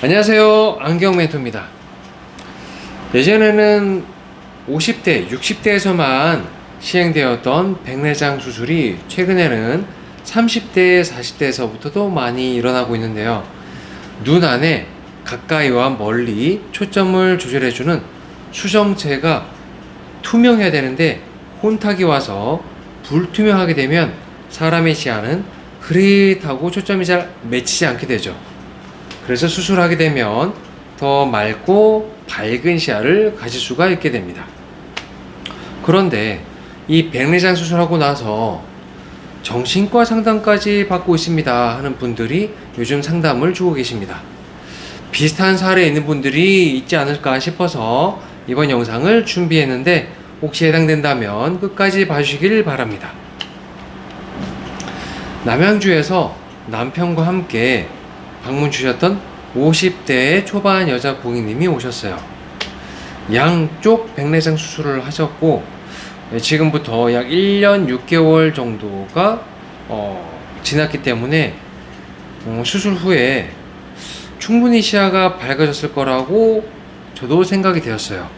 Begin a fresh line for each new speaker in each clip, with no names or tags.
안녕하세요. 안경 멘토입니다. 예전에는 50대, 60대에서만 시행되었던 백내장 수술이 최근에는 30대, 40대에서부터도 많이 일어나고 있는데요. 눈 안에 가까이와 멀리 초점을 조절해주는 수정체가 투명해야 되는데 혼탁이 와서 불투명하게 되면 사람의 시야는 흐릿하고 초점이 잘 맺히지 않게 되죠. 그래서 수술하게 되면 더 맑고 밝은 시야를 가질 수가 있게 됩니다. 그런데 이 백내장 수술하고 나서 정신과 상담까지 받고 있습니다 하는 분들이 요즘 상담을 주고 계십니다. 비슷한 사례에 있는 분들이 있지 않을까 싶어서 이번 영상을 준비했는데 혹시 해당된다면 끝까지 봐주시길 바랍니다. 남양주에서 남편과 함께 방문 주셨던 50대 초반 여자 고객님이 오셨어요. 양쪽 백내장 수술을 하셨고 네, 지금부터 약 1년 6개월 정도가 어, 지났기 때문에 어, 수술 후에 충분히 시야가 밝아졌을 거라고 저도 생각이 되었어요.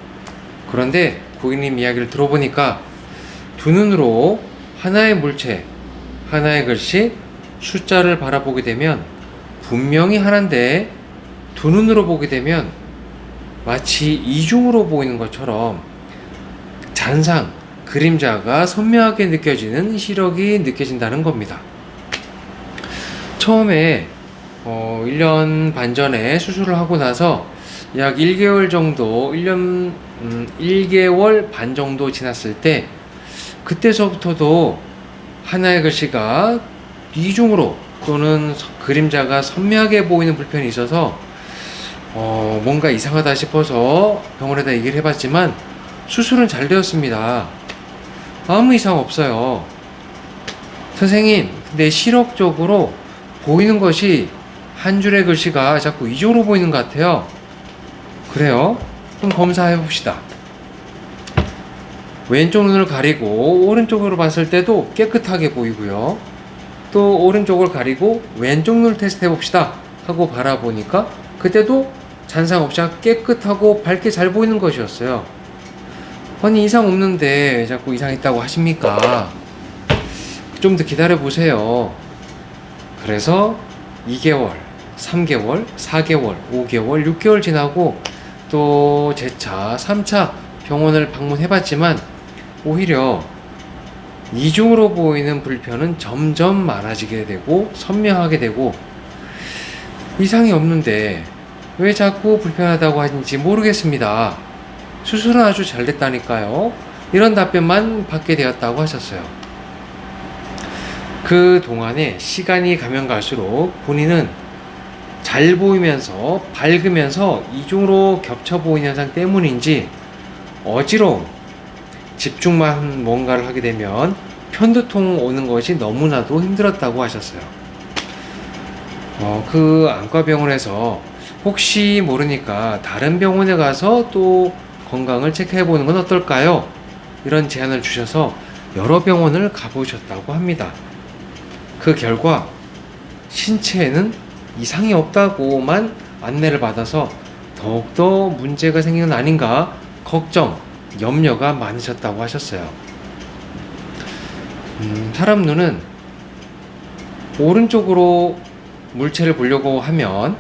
그런데 고객님 이야기를 들어보니까 두 눈으로 하나의 물체, 하나의 글씨, 숫자를 바라보게 되면 분명히 하나인데 두 눈으로 보게 되면 마치 이중으로 보이는 것처럼 잔상, 그림자가 선명하게 느껴지는 시력이 느껴진다는 겁니다. 처음에 어, 1년 반 전에 수술을 하고 나서 약 1개월 정도, 1년, 음, 1개월 반 정도 지났을 때 그때서부터도 하나의 글씨가 이중으로 또는 서- 그림자가 선명하게 보이는 불편이 있어서 어, 뭔가 이상하다 싶어서 병원에다 얘기를 해봤지만 수술은 잘 되었습니다. 아무 이상 없어요. 선생님, 근데 시력적으로 보이는 것이 한 줄의 글씨가 자꾸 이쪽으로 보이는 것 같아요. 그래요? 그럼 검사해 봅시다. 왼쪽 눈을 가리고 오른쪽으로 봤을 때도 깨끗하게 보이고요. 또 오른쪽을 가리고 왼쪽 눈을 테스트 해봅시다 하고 바라보니까 그때도 잔상 없이 깨끗하고 밝게 잘 보이는 것이었어요. 아니 이상 없는데 왜 자꾸 이상 있다고 하십니까? 좀 더 기다려 보세요. 그래서 2개월, 3개월, 4개월, 5개월, 6개월 지나고 또 재차 3차 병원을 방문해 봤지만 오히려 이중으로 보이는 불편은 점점 많아지게 되고 선명하게 되고 이상이 없는데 왜 자꾸 불편하다고 하는지 모르겠습니다. 수술은 아주 잘 됐다니까요. 이런 답변만 받게 되었다고 하셨어요. 그 동안에 시간이 가면 갈수록 본인은 잘 보이면서 밝으면서 이중으로 겹쳐 보이는 현상 때문인지 어지러움, 집중만 뭔가를 하게 되면 편두통 오는 것이 너무나도 힘들었다고 하셨어요. 어, 그 안과병원에서 혹시 모르니까 다른 병원에 가서 또 건강을 체크해 보는 건 어떨까요? 이런 제안을 주셔서 여러 병원을 가보셨다고 합니다. 그 결과 신체에는 이상이 없다고만 안내를 받아서 더욱더 문제가 생기는 거 아닌가 걱정, 염려가 많으셨다고 하셨어요. 음, 사람 눈은 오른쪽으로 물체를 보려고 하면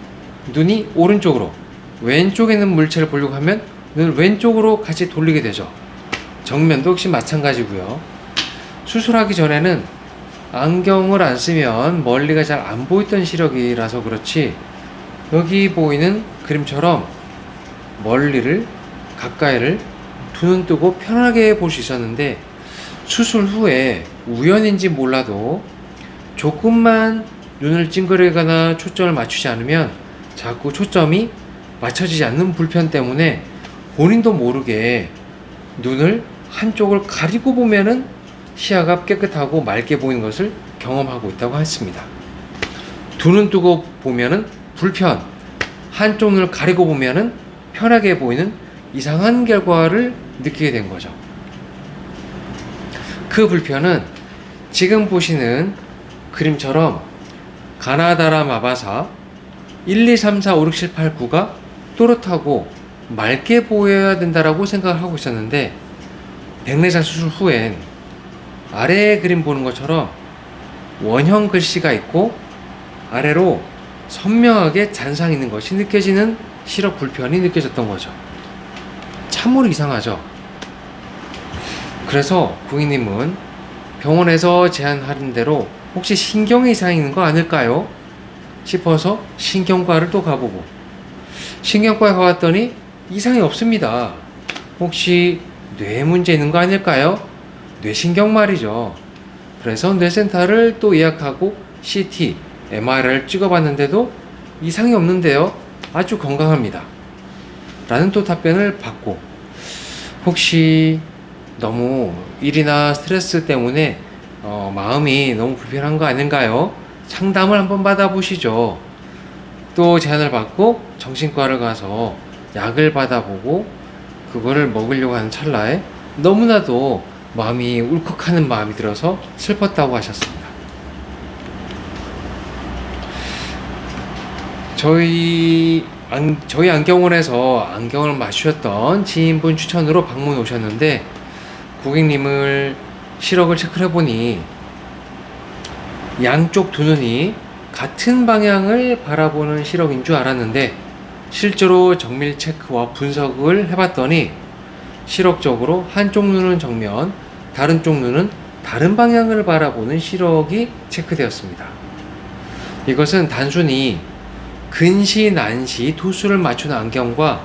눈이 오른쪽으로 왼쪽에 있는 물체를 보려고 하면 눈을 왼쪽으로 같이 돌리게 되죠. 정면도 역시 마찬가지고요. 수술하기 전에는 안경을 안 쓰면 멀리가 잘 안 보이던 시력이라서 그렇지 여기 보이는 그림처럼 멀리를 가까이를 두눈 뜨고 편하게 볼 수 있었는데 수술 후에 우연인지 몰라도 조금만 눈을 찡그리거나 초점을 맞추지 않으면 자꾸 초점이 맞춰지지 않는 불편 때문에 본인도 모르게 눈을 한쪽을 가리고 보면은 시야가 깨끗하고 맑게 보이는 것을 경험하고 있다고 했습니다. 두 눈 뜨고 보면은 불편, 한쪽 눈을 가리고 보면은 편하게 보이는 이상한 결과를 느끼게 된 거죠. 그 불편은 지금 보시는 그림처럼 가나다라 마바사 1, 2, 3, 4, 5, 6, 7, 8, 9가 또렷하고 맑게 보여야 된다라고 생각을 하고 있었는데 백내장 수술 후엔 아래의 그림 보는 것처럼 원형 글씨가 있고 아래로 선명하게 잔상 있는 것이 느껴지는 시력 불편이 느껴졌던 거죠. 참으로 이상하죠. 그래서 고객님은 병원에서 제안하는 대로 혹시 신경에 이상이 있는 거 아닐까요? 싶어서 신경과를 또 가보고 신경과에 가봤더니 이상이 없습니다. 혹시 뇌 문제 있는 거 아닐까요? 뇌신경 말이죠. 그래서 뇌센터를 또 예약하고 CT, MRI를 찍어봤는데도 이상이 없는데요. 아주 건강합니다. 라는 또 답변을 받고 혹시 너무 일이나 스트레스 때문에 어, 마음이 너무 불편한 거 아닌가요? 상담을 한번 받아보시죠. 또 제안을 받고 정신과를 가서 약을 받아보고 그거를 먹으려고 하는 찰나에 너무나도 마음이 울컥하는 마음이 들어서 슬펐다고 하셨습니다. 저희 안, 저희 안경원에서 안경을 맞추셨던 지인분 추천으로 방문 오셨는데 고객님을 시력을 체크를 해보니 양쪽 두 눈이 같은 방향을 바라보는 시력인 줄 알았는데 실제로 정밀 체크와 분석을 해봤더니 시력적으로 한쪽 눈은 정면, 다른 쪽 눈은 다른 방향을 바라보는 시력이 체크되었습니다. 이것은 단순히 근시, 난시, 도수를 맞추는 안경과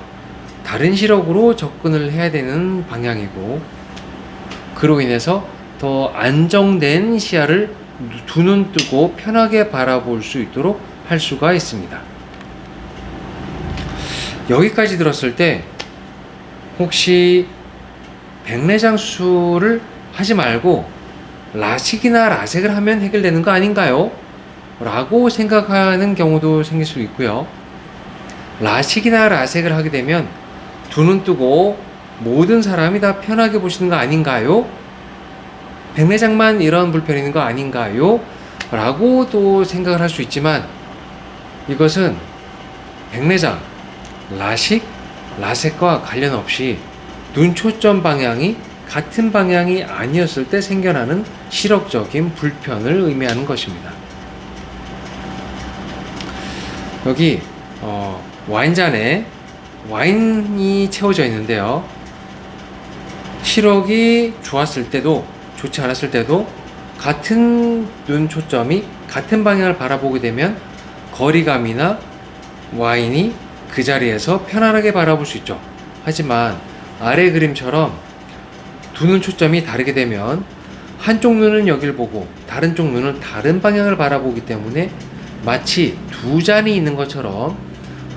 다른 시력으로 접근을 해야 되는 방향이고 그로 인해서 더 안정된 시야를 두 눈 뜨고 편하게 바라볼 수 있도록 할 수가 있습니다. 여기까지 들었을 때 혹시 백내장 수술을 하지 말고 라식이나 라섹을 하면 해결되는 거 아닌가요? 라고 생각하는 경우도 생길 수 있고요. 라식이나 라섹을 하게 되면 두 눈 뜨고 모든 사람이 다 편하게 보시는 거 아닌가요? 백내장만 이런 불편이 있는 거 아닌가요? 라고 또 생각을 할 수 있지만 이것은 백내장, 라식, 라섹과 관련 없이 눈 초점 방향이 같은 방향이 아니었을 때 생겨나는 시력적인 불편을 의미하는 것입니다. 여기 어, 와인잔에 와인이 채워져 있는데요. 시력이 좋았을 때도 좋지 않았을 때도 같은 눈 초점이 같은 방향을 바라보게 되면 거리감이나 와인이 그 자리에서 편안하게 바라볼 수 있죠. 하지만 아래 그림처럼 두 눈 초점이 다르게 되면 한쪽 눈은 여길 보고 다른 쪽 눈은 다른 방향을 바라보기 때문에 마치 두 잔이 있는 것처럼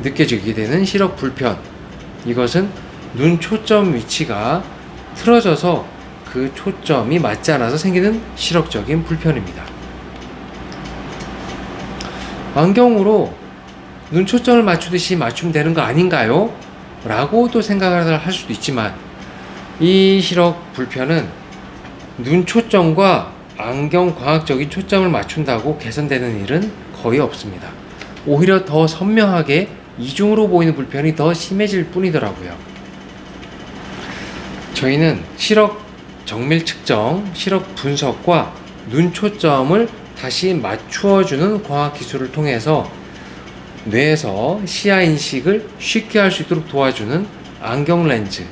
느껴지게 되는 시력 불편. 이것은 눈 초점 위치가 틀어져서 그 초점이 맞지 않아서 생기는 시력적인 불편입니다. 안경으로 눈 초점을 맞추듯이 맞추면 되는 거 아닌가요? 라고 또 생각을 할 수도 있지만 이 시력 불편은 눈 초점과 안경 광학적인 초점을 맞춘다고 개선되는 일은 거의 없습니다. 오히려 더 선명하게 이중으로 보이는 불편이 더 심해질 뿐이더라고요. 저희는 시력 정밀 측정, 시력 분석과 눈 초점을 다시 맞추어주는 과학 기술을 통해서 뇌에서 시야 인식을 쉽게 할 수 있도록 도와주는 안경 렌즈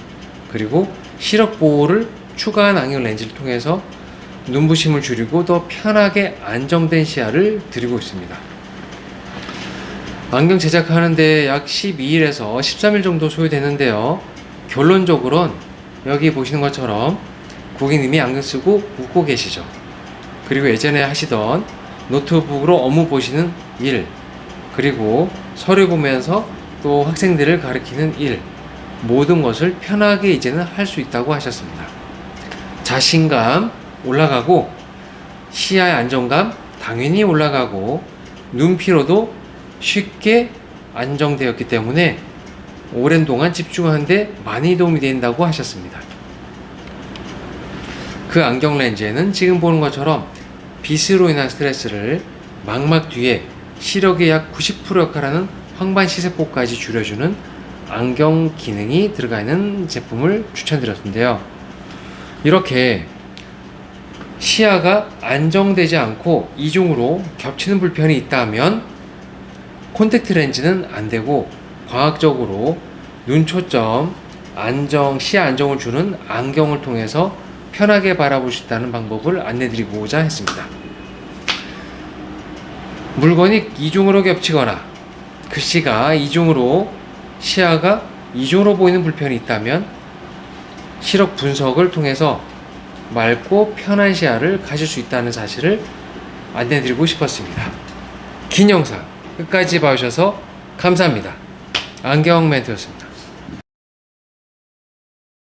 그리고 시력 보호를 추가한 안경 렌즈를 통해서 눈부심을 줄이고 더 편하게 안정된 시야를 드리고 있습니다. 안경 제작하는데 약 12일에서 13일 정도 소요되는데요. 결론적으로는 여기 보시는 것처럼 고객님이 안경 쓰고 웃고 계시죠. 그리고 예전에 하시던 노트북으로 업무 보시는 일, 그리고 서류 보면서 또 학생들을 가르치는 일, 모든 것을 편하게 이제는 할 수 있다고 하셨습니다. 자신감 올라가고, 시야의 안정감 당연히 올라가고, 눈 피로도 쉽게 안정되었기 때문에 오랜 동안 집중하는데 많이 도움이 된다고 하셨습니다. 그 안경 렌즈에는 지금 보는 것처럼 빛으로 인한 스트레스를 망막 뒤에 시력의 약 90% 역할하는 황반 시세포까지 줄여주는 안경 기능이 들어가 있는 제품을 추천드렸는데요. 이렇게 시야가 안정되지 않고 이중으로 겹치는 불편이 있다면 콘택트 렌즈는 안 되고 과학적으로 눈 초점 안정 시야 안정을 주는 안경을 통해서 편하게 바라볼 수 있다는 방법을 안내드리고자 했습니다. 물건이 이중으로 겹치거나 글씨가 이중으로 시야가 이중으로 보이는 불편이 있다면 시력 분석을 통해서 맑고 편한 시야를 가질 수 있다는 사실을 안내드리고 싶었습니다. 긴 영상 끝까지 봐주셔서 감사합니다. 안경 멘트였습니다.